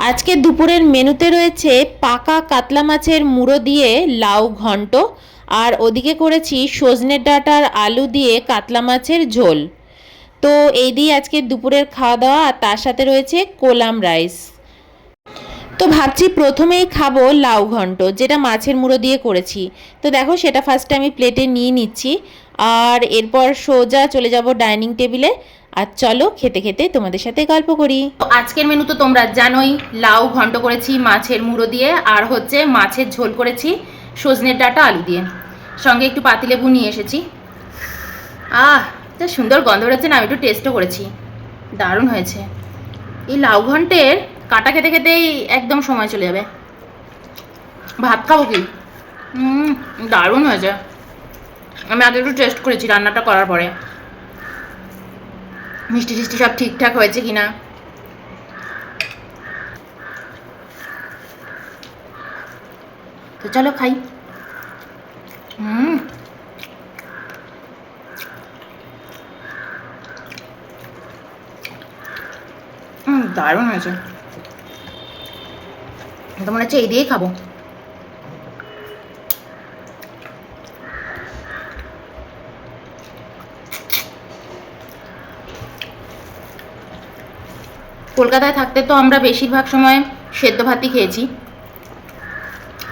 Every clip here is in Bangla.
আজকে দুপুরের মেনুতে রয়েছে পাকা কাতলা মাছের মুড়ো দিয়ে লাউ ঘন্ট, আর ওদিকে করেছি সজনের ডাঁটার আলু দিয়ে কাতলা মাছের ঝোল। তো এই দিয়ে আজকে দুপুরের খাওয়া দাওয়া, আর তার সাথে রয়েছে কোলাম রাইস। তো ভাবছি প্রথমেই খাব লাউ ঘন্ট, যেটা মাছের মুড়ো দিয়ে করেছি। তো দেখো সেটা ফার্স্টে আমি প্লেটে নিয়ে নিচ্ছি, আর এরপর সোজা চলে যাব ডাইনিং টেবিলে আর চলো খেতে খেতে তোমাদের সাথে গল্প করি। তো আজকের মেনু তো তোমরা জানোই, লাউ ঘন্ট করেছি মাছের মুড়ো দিয়ে, আর হচ্ছে মাছের ঝোল করেছি সজনের ডাঁটা আলু দিয়ে। সঙ্গে একটু পাতিলেবু নিয়ে এসেছি। আহ, যা সুন্দর গন্ধ বেরোচ্ছে না, আমি একটু টেস্টও করেছি। দারুণ হয়েছে। এই লাউ ঘন্টের কাটা খেতে খেতেই একদম সময় চলে যাবে। ভাত খাব কি? দারুণ হয়েছে। আমি আগে একটু টেস্ট করেছি রান্নাটা করার পরে। মিষ্টি টিষ্টি সব ঠিকঠাক হয়েছে কিনা? তো চলো খাই। হুম। দারুণ হয়েছে। তো মনে হচ্ছে এই দিয়েই খাব। কলকাতায় থাকতে তো আমরা বেশিরভাগ সময় সেদ্ধ ভাতই খেয়েছি।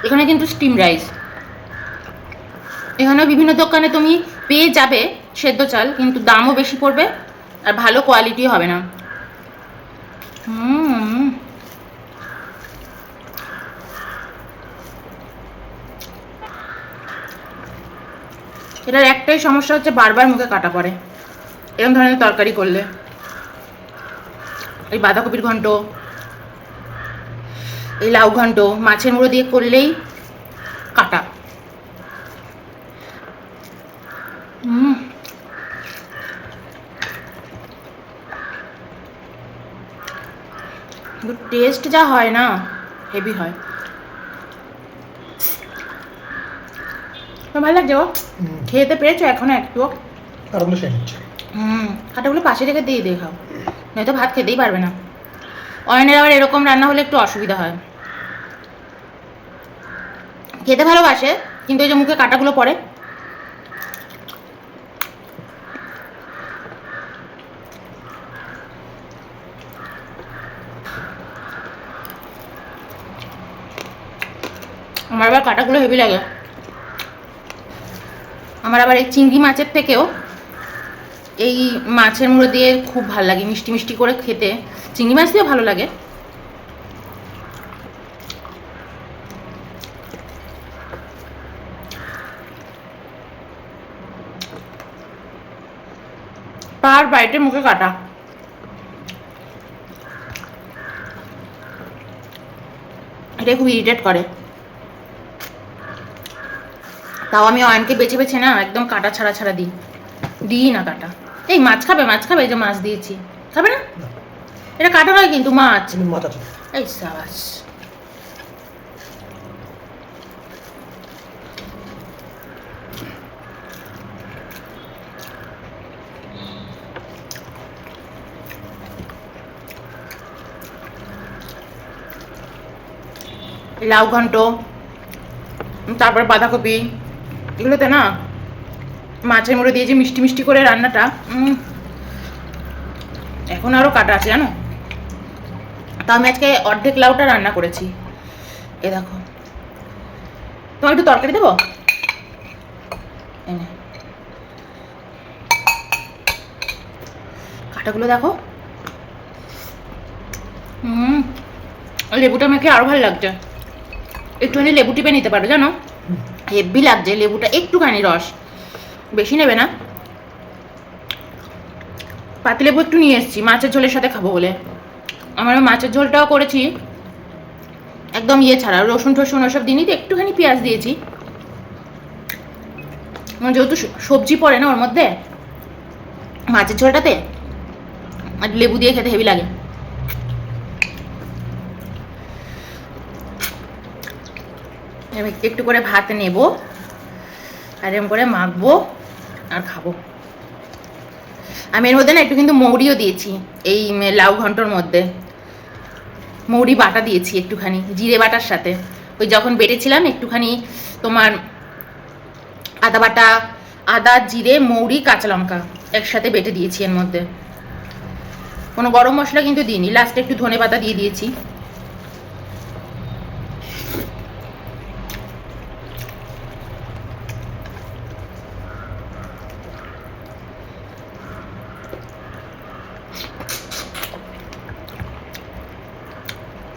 এখানে কিন্তু স্টিম রাইস এখানে বিভিন্ন দোকানে তুমি পেয়ে যাবে সেদ্ধ চাল, কিন্তু দামও বেশি পড়বে আর ভালো কোয়ালিটি হবে না। এটার একটাই সমস্যা হচ্ছে বারবার মুখে কাটা পড়ে। এরকম ধরনের তরকারি করলে। এই বাঁধাকপির ঘন্ট এই লাউ ঘন্ট মাছের মুড়ো দিয়ে করলেই কাটা। হুম টেস্ট যা হয় না হেভি হয়। ভালো লাগছে গো? খেতে পেরেছ এখনও একটু হুম কাটাগুলো পাশে রেখে দিয়ে দিয়ে খাও। নয়তো ভাত খেতেই পারবে না। অয়নের আবার এরকম রান্না হলে একটু অসুবিধা হয়। খেতে ভালোবাসে, কিন্তু ওই যে মুখে কাটাগুলো পড়ে। আমার আবার কাটাগুলো হেভি লাগে। আমার আবার এই চিংড়ি মাছের থেকেও এই মাছের মুড়ো দিয়ে খুব ভালো লাগে, মিষ্টি মিষ্টি করে খেতে। চিংড়ি মাছ দিয়েও ভালো লাগে। পার বাইটে মুখে কাটা। এটা খুব ইরিটেট করে। তাও আমি অয়েনকে বেছে বেছে না, একদম কাটা ছাড়া ছাড়া দিই। দিই না কাটা। এই মাছ খাবে মাছ খাবে এই যে মাছ দিয়েছি। খাবে না? এটা কাটা নয় কিন্তু মাছ। এই সাবাস। লাউ ঘন্ট তারপরে বাঁধাকপি এগুলোতে না মাছের মুড়ো দিয়ে যে মিষ্টি মিষ্টি করে রান্নাটা উম, এখন আরও কাটা আছে জানো? তো আমি আজকে অর্ধেক লাউটা রান্না করেছি। এ দেখো। তোমার একটু তরকারি দেবো? কাটাগুলো দেখো। হুম লেবুটা মেখে আরও ভালো লাগছে। একটুখানি লেবু টিপে নিতে পারো জানো? হেভি লাগছে লেবুটা একটুখানি রস। বেশি নেবে না? পাতিলেবু একটু নিয়ে এসেছি, মাছের ঝোলের সাথে খাব বলে। আমার মাছের ঝোলটাও করেছি। একদম ইয়ে ছাড়া, রসুন টসুন ওসব দিনই তো, একটুখানি পেঁয়াজ দিয়েছি। আমার যেহেতু সবজি পড়ে না ওর মধ্যে, মাছের ঝোলটাতে, আর লেবু দিয়ে খেতে হেভি লাগে। একটু করে ভাত নেব, আর এরকম করে মাখবো। আর খাব। আমি এর মধ্যে না একটু কিন্তু মৌরিও দিয়েছি, এই লাউ ঘন্টর মধ্যে। মৌরি বাটা দিয়েছি একটুখানি, জিরে বাটার সাথে। ওই যখন বেটেছিলাম একটুখানি তোমার আদা বাটা, আদা, জিরে, মৌরি, কাঁচা লঙ্কা একসাথে বেটে দিয়েছি এর মধ্যে। কোনো গরম মশলা কিন্তু দিইনি লাস্টে একটু ধনে পাতা দিয়ে দিয়েছি।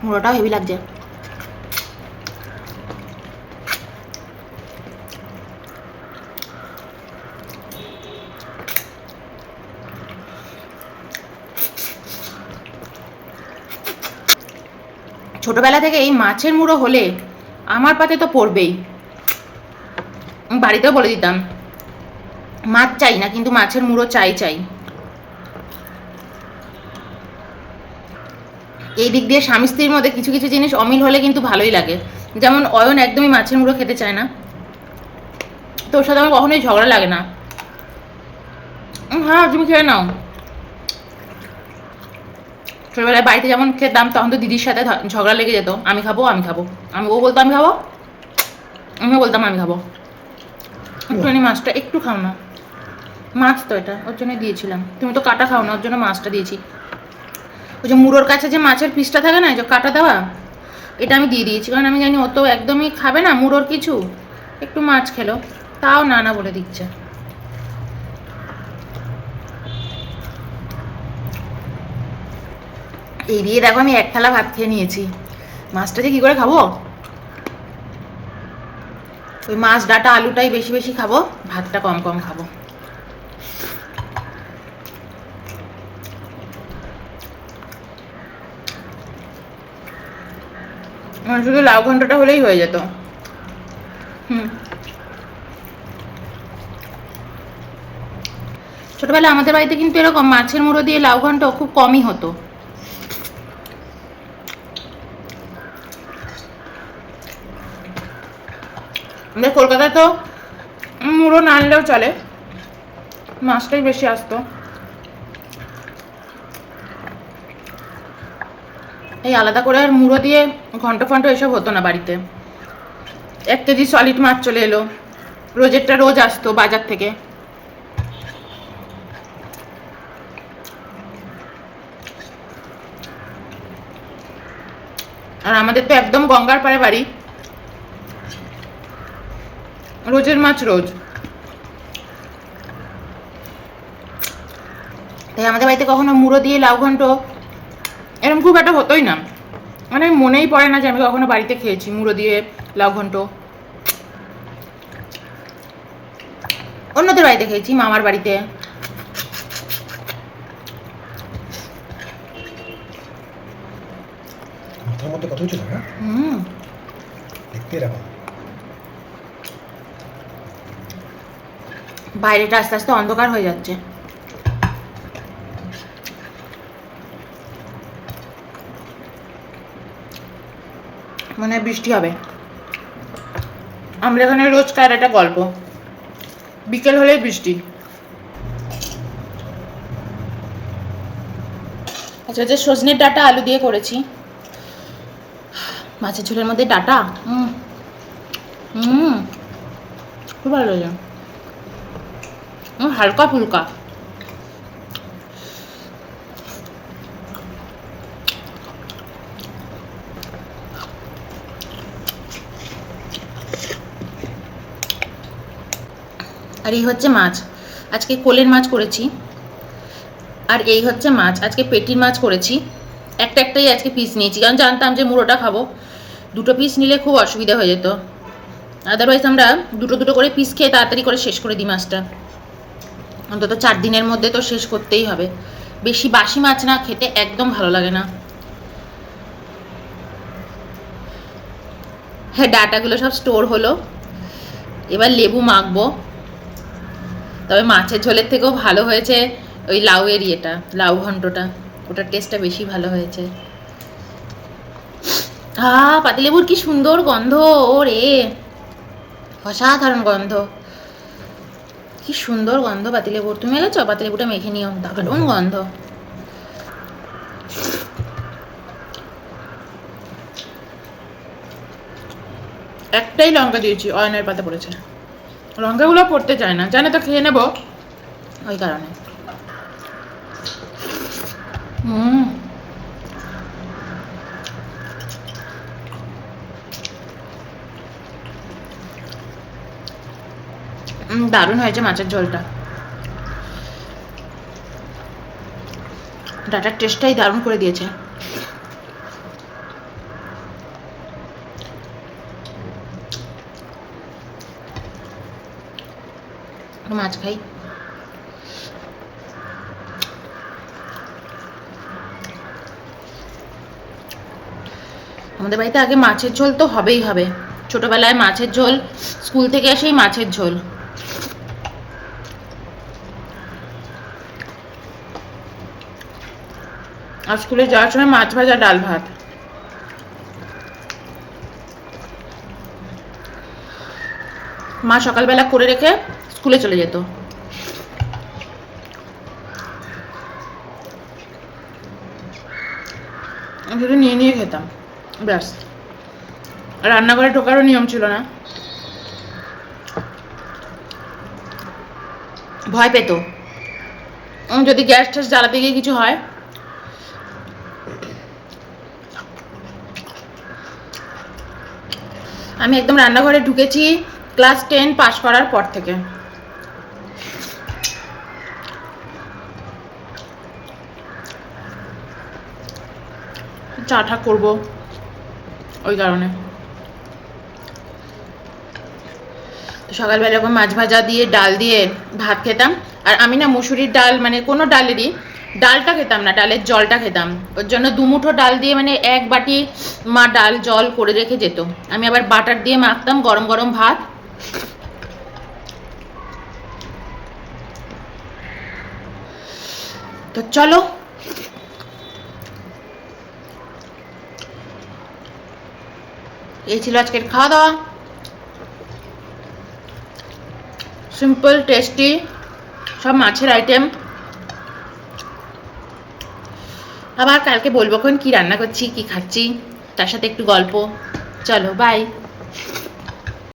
মুড়োটাও হেভি লাগছে। ছোটবেলা থেকে এই মাছের মুড়ো হলে আমার পাতে তো পড়বেই। বাড়িতেও বলে দিতাম, মাছ চাই না, কিন্তু মাছের মুড়ো চাই চাই। এই দিক দিয়ে স্বামী স্ত্রীর মধ্যে কিছু কিছু জিনিস অমিল হলে কিন্তু ভালোই লাগে। যেমন অয়ন একদমই মাছের মুড়ো খেতে চায় না। তো ওর সাথে আমার কখনোই ঝগড়া লাগে না। হ্যাঁ তুমি খেয়ে নাও। ছোটবেলায় বাড়িতে যেমন খেতাম, তখন তো দিদির সাথে ঝগড়া লেগে যেত। আমি খাব আমি খাব। আমি ও বলতো, আমি খাব? আমিও বলতাম, আমি খাব। একটুখানি মাছটা একটু খাও না। মাছ তো এটা, ওর জন্য দিয়েছিলাম। তুমি তো কাটা খাও না, ওর জন্য মাছটা দিয়েছি। ওই যে মুড়োর কাছে যে মাছের পিসটা থাকে না যে কাটা দেওয়া, এটা আমি দিয়ে দিয়েছি। কারণ আমি জানি ও তো একদমই খাবে না মুড়োর কিছু। একটু মাছ খেলো। তাও না না বলে দিচ্ছে। এই দিয়ে দেখো আমি এক থালা ভাত খেয়ে নিয়েছি। মাছটা যে কি করে খাব? ওই মাছ ডাটা, আলুটাই বেশি বেশি খাব, ভাতটা কম কম খাব। আমার শুধু লাউ ঘন্টটা হলেই হয়ে যেত। হুম। ছোটবেলা আমাদের বাড়িতে কিন্তু এরকম মাছের মুড়ো দিয়ে লাউ ঘন্ট খুব কমই হতো। আমাদের কলকাতায় তো মুড়ো না আনলেও চলে। মাছটাই বেশি আসতো। এই আলাদা করে আর মুড়ো দিয়ে ঘন্ট ফন্ট এসব হতো না বাড়িতে। এক কেজি সলিড মাছ চলে এলো। রোজেরটা রোজ আসতো বাজার থেকে। আর আমাদের তো একদম গঙ্গার পাড়ে বাড়ি। রোজের মাছ রোজ। তাই আমাদের বাড়িতে কখনো মুড়ো দিয়ে লাউ ঘন্ট এরকম খুব একটা হতোই না। মানে মনেই পড়ে না যে আমি কখনো বাড়িতে খেয়েছি মুড়ো দিয়ে লাউ ঘন্ট। অন্যদের বাড়িতে খেয়েছি মামার বাড়িতে। মাথার মধ্যে কত কিছু না হুম। দেখতে এরকম। বাইরেটা আস্তে আস্তে অন্ধকার হয়ে যাচ্ছে। মনে বৃষ্টি হবে। আমরা এখানে রোজকার একটা গল্প। বিকেল হলেই বৃষ্টি। আচ্ছা যে সজনের ডাটা আলু দিয়ে করেছি। মাছের ঝোলের মধ্যে ডাটা? হুম হুম খুব ভালো লাগে হালকা ফুলকা। আর এই হচ্ছে মাছ। আজকে কোলের মাছ করেছি। আর এই হচ্ছে মাছ। আজকে পেটির মাছ করেছি। একটা একটাই আজকে পিস নিয়েছি। কারণ জানতাম যে মুড়োটা খাব। দুটো পিস নিলে খুব অসুবিধা হয়ে যেত। আদারওয়াইজ আমরা দুটো দুটো করে পিস খেয়ে তাড়াতাড়ি করে শেষ করে দিই মাছটা। অন্তত চার দিনের মধ্যে তো শেষ করতেই হবে। বেশি বাসি মাছ না খেতে একদম ভালো লাগে না। হ্যাঁ ডাটাগুলো সব স্টোর হলো। এবার লেবু মাখবো। তবে মাছের ঝোলের থেকেও ভালো হয়েছে ওই লাউয়ের ইয়েটা, লাউ ঘন্টটা। ওটার টেস্টটা বেশি ভালো হয়েছে। হা পাতিলেবুর কি সুন্দর গন্ধ, ও রে। অসাধারণ গন্ধ। কি সুন্দর গন্ধ পাতিলেবুর। তুমি এলেছ পাতিলেবুটা মেখে নিও। দারুণ গন্ধ। একটাই লঙ্কা দিয়েছি, অয়নের পাতা পড়েছে। লঙ্কাগুলো পড়তে চায় না। জানে তো খেয়ে নেব। ওই কারণে। হুম। দারুণ হয়েছে মাছের ঝোলটা। ডাটার টেস্টটাই দারুণ করে দিয়েছে। মাছ খাই? আমাদের বাড়িতে আগে মাছের ঝোল তো হবেই হবে। ছোটবেলায় মাছের ঝোল, স্কুল থেকে এসেই মাছের ঝোল। আর স্কুলে যাওয়ার সময় মাছ ভাজা, ডাল ভাত। মা সকালবেলা করে রেখে স্কুলে চলে যেত। শুধু নিয়ে নিয়ে খেতাম, ব্যাস। রান্নাঘরে ঢোকারও নিয়ম ছিল না। ভয় পেত। যদি গ্যাস ট্যাস জ্বালাতে গিয়ে কিছু হয়। আমি একদম রান্নাঘরে ঢুকেছি, ক্লাস টেন পাশ করার পর থেকে। চা টা করব ওই কারণে। সকালবেলা এরকম মাছ ভাজা দিয়ে, ডাল দিয়ে ভাত খেতাম, আর আমি না মুসুরির ডাল মানে কোনো ডালেরই ডালটা খেতাম না, ডালের জলটা খেতাম। ওর জন্য দুমুঠো ডাল দিয়ে মানে এক বাটি মা ডাল জল করে রেখে যেত। আমি আবার বাটার দিয়ে মাখতাম গরম গরম ভাত। তো চলো এই ছিল আজকের খাওয়া দাওয়া সিম্পল টেস্টি সব মাছের আইটেম আবার কালকে বলব কি রান্না করছি, কি খাচ্ছি, তার সাথে একটু গল্প। চলো বাই